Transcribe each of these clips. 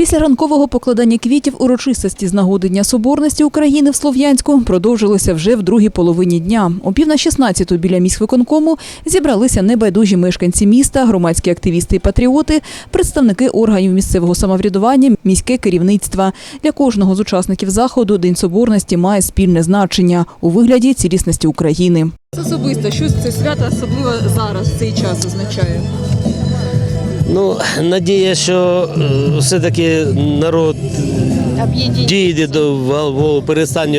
Після ранкового покладання квітів урочистості з нагоди Дня Соборності України в Слов'янську продовжилися вже в другій половині дня. О пів на 16 біля міськвиконкому зібралися небайдужі мешканці міста, громадські активісти і патріоти, представники органів місцевого самоврядування, міське керівництво. Для кожного з учасників заходу День Соборності має спільне значення у вигляді цілісності України. Особисто, що це свято особливо зараз, цей час означає? Ну, надія, що е, все-таки народ дійде до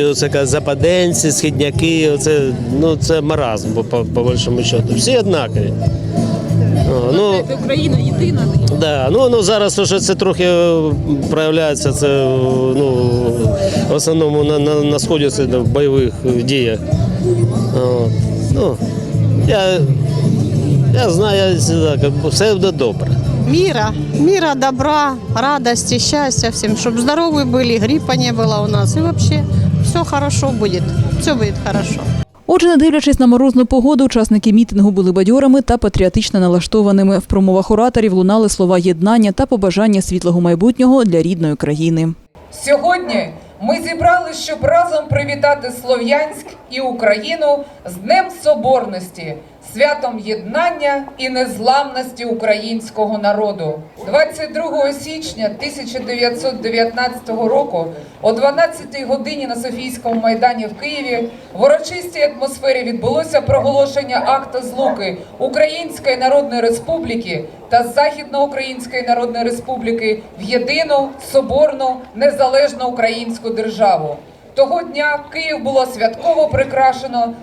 оце западенці, східняки. Оце, ну, це маразм, по, по, по большому счету. Всі однакові. О, ну, Україна єдина. да, ну, ну, зараз то, що це трохи е, проявляється, це е, ну, в основному на, на, на сході це в бойових діях. О, ну, я, я знаю, я, все буде добре Мира, мира, добра, радости, счастья всем, чтобы здоровы были, гриппа не было у нас. И вообще все хорошо будет, все будет хорошо. Отже, не дивлячись на морозну погоду, учасники мітингу були бадьорами та патріотично налаштованими. В промовах ораторів лунали слова єднання та побажання світлого майбутнього для рідної країни. Сьогодні ми зібрались, щоб разом привітати Слов'янськ і Україну з Днем Соборності, святом єднання і незламності українського народу. 22 січня 1919 року о 12 годині на Софійському майдані в Києві в урочистій атмосфері відбулося проголошення акта злуки Української Народної Республіки та Західноукраїнської Народної Республіки в єдину соборну незалежну українську державу. Того дня Київ було святково прикрашено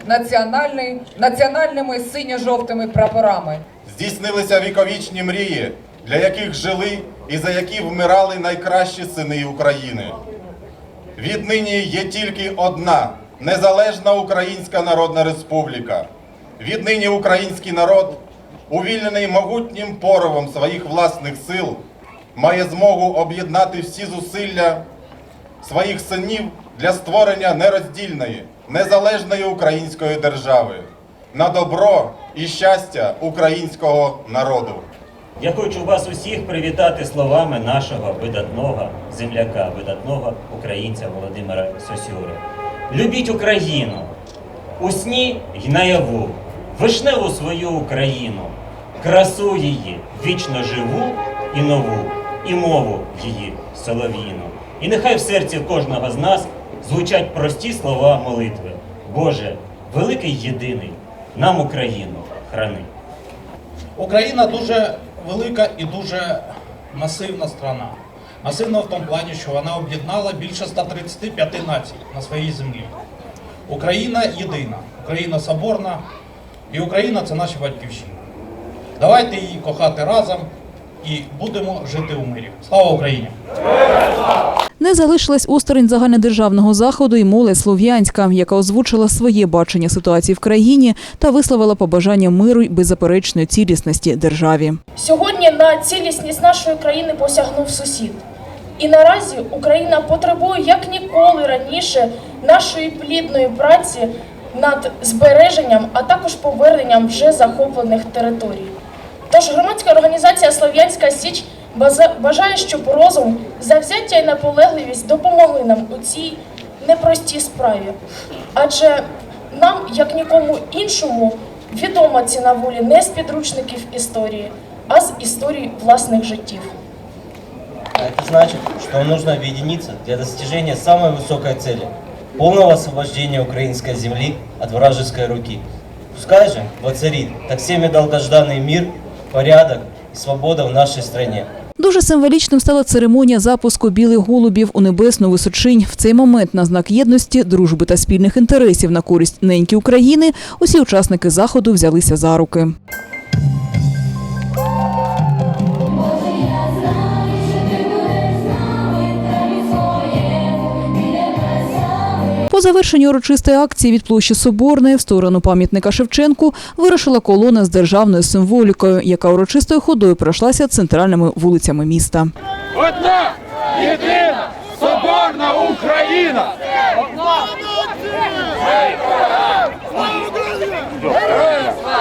національними синьо-жовтими прапорами. Здійснилися віковічні мрії, для яких жили і за які вмирали найкращі сини України. Віднині є тільки одна незалежна Українська Народна Республіка. Віднині український народ, увільнений могутнім поривом своїх власних сил, має змогу об'єднати всі зусилля своїх синів для створення нероздільної, незалежної української держави на добро і щастя українського народу. Я хочу вас усіх привітати словами нашого видатного земляка, видатного українця Володимира Сосюри. Любіть Україну у сні й наяву, вишневу свою Україну, красу її, вічно живу і нову, і мову її солов'їну. І нехай в серці кожного з нас звучать прості слова молитви. Боже, великий єдиний, нам Україну храни. Україна дуже велика і дуже масивна страна. Масивна в тому плані, що вона об'єднала більше 135 націй на своїй землі. Україна єдина, Україна соборна, і Україна це наша батьківщина. Давайте її кохати разом і будемо жити у мирі. Слава Україні! Не залишилась осторонь загальнодержавного заходу і молодь Слов'янська, яка озвучила своє бачення ситуації в країні та висловила побажання миру й беззаперечної цілісності державі. Сьогодні на цілісність нашої країни посягнув сусід. І наразі Україна потребує як ніколи раніше нашої плідної праці над збереженням, а також поверненням вже захоплених територій. Тож громадська організація Слов'янська Січ база- бажає, щоб розум, завзяття і наполегливість допомогли нам у цій непростій справі. Адже нам, як нікому іншому, відома ціна волі не з підручників історії, а з історії власних життів. А это значит, что нужно объединиться для достижения самой высокой цели – полного освобождения украинской земли от вражеской руки. Пускай же воцарит так всеми долгожданный мир, порядок и свобода в нашей стране. Дуже символічним стала церемонія запуску білих голубів у небесну височинь. В цей момент на знак єдності, дружби та спільних інтересів на користь неньки України усі учасники заходу взялися за руки. Завершенні урочистої акції від площі Соборної в сторону пам'ятника Шевченку вирушила колона з державною символікою, яка урочистою ходою пройшлася центральними вулицями міста. Одна єдина соборна Україна! Одна!